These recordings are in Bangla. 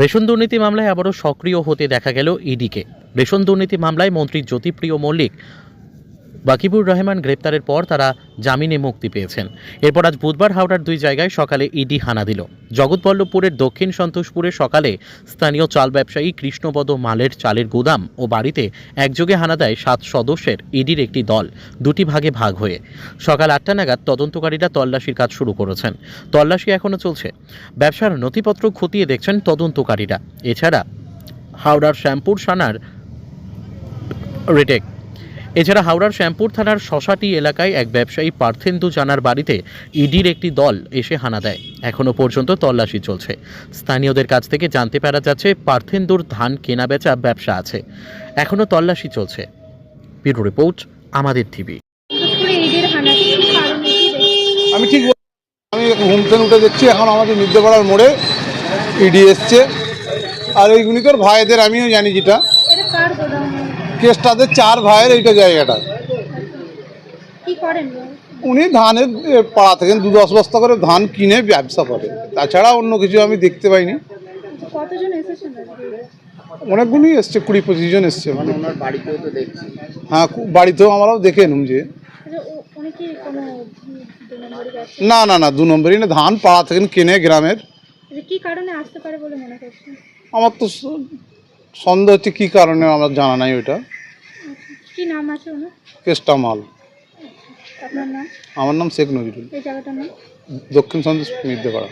রেশন দুর্নীতি মামলায় আবারও সক্রিয় হতে দেখা গেল ইডিকে। রেশন দুর্নীতি মামলায় মন্ত্রী জ্যোতিপ্রিয় মল্লিক বাকিবুর রহমান গ্রেপ্তারের পর তারা জামিনে মুক্তি পেয়েছেন। এরপর আজ বুধবার হাওড়ার দুই জায়গায় সকালে ইডি হানা দিল। জগৎবল্লভপুরের দক্ষিণ সন্তোষপুরে সকালে স্থানীয় চাল ব্যবসায়ী কৃষ্ণপদ মালের চালের গুদাম ও বাড়িতে একযোগে হানা দেয় সাত সদস্যের, ইডির একটি দল, দুটি ভাগে ভাগ হয়ে। সকাল আটটা নাগাদ তদন্তকারীরা তল্লাশির কাজ শুরু করেছেন। তল্লাশি এখনও চলছে। ব্যবসার নথিপত্র খতিয়ে দেখছেন তদন্তকারীরা। এছাড়া হাওড়ার শ্যামপুর সানার রিটেক এছাড়া হাওড়ার শ্যামপুর থানার শশাটি এলাকায় এক ব্যবসায়ী পার্থেন্দু জানার বাড়িতে ইডির একটি দল এসে হানা দেয়। এখনও পর্যন্ত তল্লাশি চলছে। স্থানীয়দের কাছ থেকে জানতে পারা যাচ্ছে পার্থেন্দুর ধান কেনা বেচা ব্যবসা আছে। এখনও তল্লাশি চলছে। ব্যুরো রিপোর্ট আমাদের টিভি। আমি ঠিক আমি ঘুম থেকে উঠে দেখছি এখন আমাদের মির্জাপাড়ার মোড়ে ইডি এসছে। আর ওইগুলি তোর ভাইদের আমিও জানি যেটা। কেসটাদের চার ভাইয়ের এইটা জায়গাটা। উনি ধানের পাড়া থেকে দু দশ বস্তা করে ধান কিনে ব্যবসা করে। তাছাড়া অন্য কিছু আমি দেখতে পাইনি। কতজন অনেকগুলি এসছে কুড়ি পঁচিশ জন এসছে। মানে ওনার বাড়িতেও তো দেখছি। হ্যাঁ বাড়িতেও আমরাও দেখে এলুম যে। আচ্ছা, না না না দু নম্বরই না ধান পাড়া থেকে কেনে গ্রামের। আচ্ছা, কি কারণে আসতে পারে বলে করছেন? আমার তো সন্দেহ হচ্ছে কী কারণে আমার জানা নাই ওইটা? কি নাম আছে ওনার? কেসটা মাল। আপনার নাম? আমার নাম শেখ নজরুল। এই জায়গাটার নাম? দক্ষিণ সন্দেশ মির্জাপাড়া।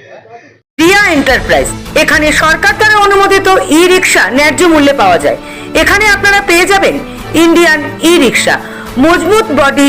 রিয়া এন্টারপ্রাইজ। এখানে সরকার দ্বারা অনুমোদিত ই রিক্সা ন্যায্য মূল্যে পাওয়া যায়। এখানে আপনারা পেয়ে যাবেন ইন্ডিয়ান ই রিক্সা মজবুত বডি